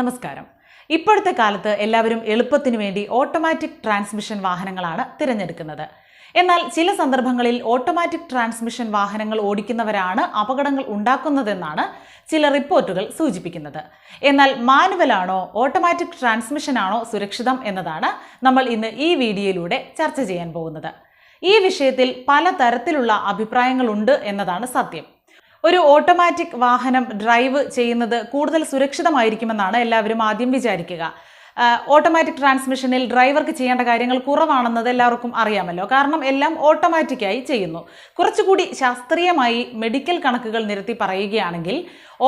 നമസ്കാരം. ഇപ്പോഴത്തെ കാലത്ത് എല്ലാവരും എളുപ്പത്തിന് വേണ്ടി ഓട്ടോമാറ്റിക് ട്രാൻസ്മിഷൻ വാഹനങ്ങളാണ് തിരഞ്ഞെടുക്കുന്നത്. എന്നാൽ ചില സന്ദർഭങ്ങളിൽ ഓട്ടോമാറ്റിക് ട്രാൻസ്മിഷൻ വാഹനങ്ങൾ ഓടിക്കുന്നവരാണ് അപകടങ്ങൾ ഉണ്ടാക്കുന്നതെന്നാണ് ചില റിപ്പോർട്ടുകൾ സൂചിപ്പിക്കുന്നത്. എന്നാൽ മാനുവലാണോ ഓട്ടോമാറ്റിക് ട്രാൻസ്മിഷൻ ആണോ സുരക്ഷിതം എന്നതാണ് നമ്മൾ ഇന്ന് ഈ വീഡിയോയിലൂടെ ചർച്ച ചെയ്യാൻ പോകുന്നത്. ഈ വിഷയത്തിൽ പല തരത്തിലുള്ള അഭിപ്രായങ്ങളുണ്ട് എന്നതാണ് സത്യം. ഒരു ഓട്ടോമാറ്റിക് വാഹനം ഡ്രൈവ് ചെയ്യുന്നത് കൂടുതൽ സുരക്ഷിതമായിരിക്കുമെന്നാണ് എല്ലാവരും ആദ്യം വിചാരിക്കുക. ഓട്ടോമാറ്റിക് ട്രാൻസ്മിഷനിൽ ഡ്രൈവർക്ക് ചെയ്യേണ്ട കാര്യങ്ങൾ കുറവാണെന്നത് എല്ലാവർക്കും അറിയാമല്ലോ. കാരണം എല്ലാം ഓട്ടോമാറ്റിക്കായി ചെയ്യുന്നു. കുറച്ചുകൂടി ശാസ്ത്രീയമായി മെഡിക്കൽ കണക്കുകൾ നിരത്തി പറയുകയാണെങ്കിൽ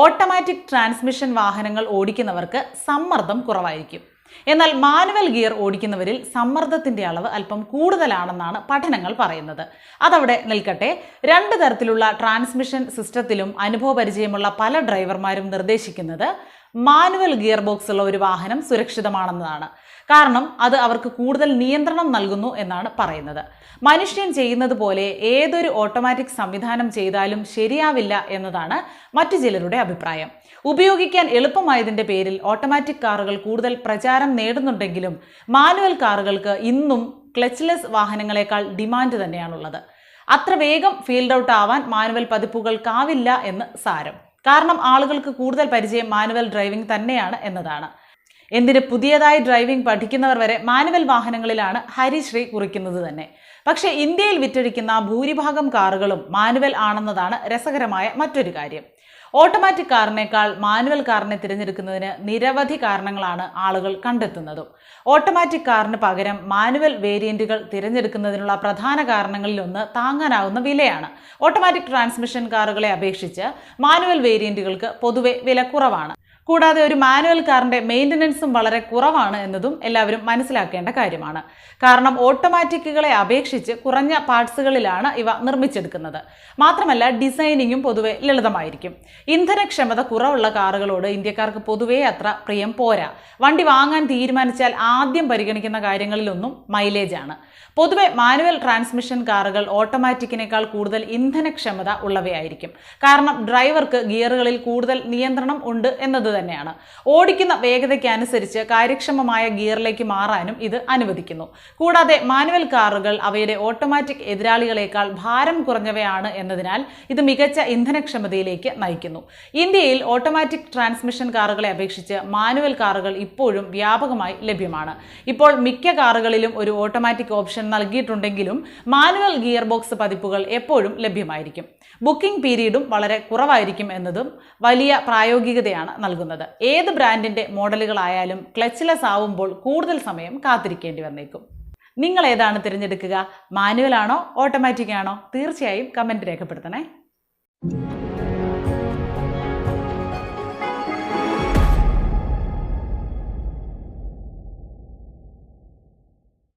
ഓട്ടോമാറ്റിക് ട്രാൻസ്മിഷൻ വാഹനങ്ങൾ ഓടിക്കുന്നവർക്ക് സമ്മർദ്ദം കുറവായിരിക്കും. എന്നാൽ മാനുവൽ ഗിയർ ഓടിക്കുന്നവരിൽ സമ്മർദ്ദത്തിന്റെ അളവ് അല്പം കൂടുതലാണെന്നാണ് പഠനങ്ങൾ പറയുന്നത്. അതവിടെ നിൽക്കട്ടെ. രണ്ട് തരത്തിലുള്ള ട്രാൻസ്മിഷൻ സിസ്റ്റത്തിലും അനുഭവപരിചയമുള്ള പല ഡ്രൈവർമാരും നിർദ്ദേശിക്കുന്നത് മാനുവൽ ഗിയർ ബോക്സ് ഉള്ള ഒരു വാഹനം സുരക്ഷിതമാണെന്നതാണ്. കാരണം അത് അവർക്ക് കൂടുതൽ നിയന്ത്രണം നൽകുന്നു എന്നാണ് പറയുന്നത്. മനുഷ്യൻ ചെയ്യുന്നത് പോലെ ഏതൊരു ഓട്ടോമാറ്റിക് സംവിധാനം ചെയ്താലും ശരിയാവില്ല എന്നതാണ് മറ്റു ചിലരുടെ അഭിപ്രായം. ഉപയോഗിക്കാൻ എളുപ്പമായതിന്റെ പേരിൽ ഓട്ടോമാറ്റിക് കാറുകൾ കൂടുതൽ പ്രചാരം നേടുന്നുണ്ടെങ്കിലും മാനുവൽ കാറുകൾക്ക് ഇന്നും ക്ലച്ച്ലെസ് വാഹനങ്ങളെക്കാൾ ഡിമാൻഡ് തന്നെയാണുള്ളത്. അത്ര വേഗം ഫീൽഡ് ഔട്ട് ആവാൻ മാനുവൽ പതിപ്പുകൾക്കാവില്ല എന്ന് സാരം. കാരണം ആളുകൾക്ക് കൂടുതൽ പരിചയം മാനുവൽ ഡ്രൈവിംഗ് തന്നെയാണ് എന്നതാണ്. എന്തിന് പുതിയതായി ഡ്രൈവിംഗ് പഠിക്കുന്നവർ വരെ മാനുവൽ വാഹനങ്ങളിലാണ് ഹരിശ്രീ കുറിക്കുന്നത് തന്നെ. പക്ഷേ ഇന്ത്യയിൽ വിറ്റഴിക്കുന്ന ഭൂരിഭാഗം കാറുകളും മാനുവൽ ആണെന്നതാണ് രസകരമായ മറ്റൊരു കാര്യം. ഓട്ടോമാറ്റിക് കാറിനേക്കാൾ മാനുവൽ കാറിനെ തിരഞ്ഞെടുക്കുന്നതിന് നിരവധി കാരണങ്ങളാണ് ആളുകൾ കണ്ടെത്തുന്നതും. ഓട്ടോമാറ്റിക് കാറിന് പകരം മാനുവൽ വേരിയന്റുകൾ തിരഞ്ഞെടുക്കുന്നതിനുള്ള പ്രധാന കാരണങ്ങളിലൊന്ന് താങ്ങാനാവുന്ന വിലയാണ്. ഓട്ടോമാറ്റിക് ട്രാൻസ്മിഷൻ കാറുകളെ അപേക്ഷിച്ച് മാനുവൽ വേരിയന്റുകൾക്ക് പൊതുവെ വില കുറവാണ് കൂടാതെ ഒരു മാനുവൽ കാറിന്റെ മെയിന്റനൻസും വളരെ കുറവാണ് എന്നതും എല്ലാവരും മനസ്സിലാക്കേണ്ട കാര്യമാണ്. കാരണം ഓട്ടോമാറ്റിക്കുകളെ അപേക്ഷിച്ച് കുറഞ്ഞ പാർട്സുകളിലാണ് ഇവ നിർമ്മിച്ചെടുക്കുന്നത്. മാത്രമല്ല ഡിസൈനിങ്ങും പൊതുവെ ലളിതമായിരിക്കും. ഇന്ധനക്ഷമത കുറവുള്ള കാറുകളോട് ഇന്ത്യക്കാർക്ക് പൊതുവേ അത്ര പ്രിയം പോരാ. വണ്ടി വാങ്ങാൻ തീരുമാനിച്ചാൽ ആദ്യം പരിഗണിക്കുന്ന കാര്യങ്ങളിലൊന്നും മൈലേജ് ആണ് പൊതുവെ മാനുവൽ ട്രാൻസ്മിഷൻ കാറുകൾ ഓട്ടോമാറ്റിക്കിനേക്കാൾ കൂടുതൽ ഇന്ധനക്ഷമത ഉള്ളവയായിരിക്കും. കാരണം ഡ്രൈവർക്ക് ഗിയറുകളിൽ കൂടുതൽ നിയന്ത്രണം ഉണ്ട് എന്നത് തന്നെയാണ്. ഓടിക്കുന്ന വേഗതയ്ക്ക് അനുസരിച്ച് കാര്യക്ഷമമായ ഗിയറിലേക്ക് മാറാനും ഇത് അനുവദിക്കുന്നു. കൂടാതെ മാനുവൽ കാറുകൾ അവയുടെ ഓട്ടോമാറ്റിക് എതിരാളികളെക്കാൾ ഭാരം കുറഞ്ഞവയാണ് എന്നതിനാൽ ഇത് മികച്ച ഇന്ധനക്ഷമതയിലേക്ക് നയിക്കുന്നു. ഇന്ത്യയിൽ ഓട്ടോമാറ്റിക് ട്രാൻസ്മിഷൻ കാറുകളെ അപേക്ഷിച്ച് മാനുവൽ കാറുകൾ ഇപ്പോഴും വ്യാപകമായി ലഭ്യമാണ്. ഇപ്പോൾ മിക്ക കാറുകളിലും ഒരു ഓട്ടോമാറ്റിക് ഓപ്ഷൻ നൽകിയിട്ടുണ്ടെങ്കിലും മാനുവൽ ഗിയർ ബോക്സ് പതിപ്പുകൾ എപ്പോഴും ലഭ്യമായിരിക്കും. ബുക്കിംഗ് പീരീഡും വളരെ കുറവായിരിക്കും എന്നതും വലിയ പ്രായോഗികതയാണ് നൽകുന്നത്. ഏത് ബ്രാൻഡിന്റെ മോഡലുകളായാലും ക്ലച്ച്ലെസ് ആവുമ്പോൾ കൂടുതൽ സമയം കാത്തിരിക്കേണ്ടി വന്നേക്കും. നിങ്ങൾ ഏതാണ് തിരഞ്ഞെടുക്കുക? മാനുവൽ ആണോ? ഓട്ടോമാറ്റിക് ആണോ? തീർച്ചയായും കമന്റ് രേഖപ്പെടുത്തണേ.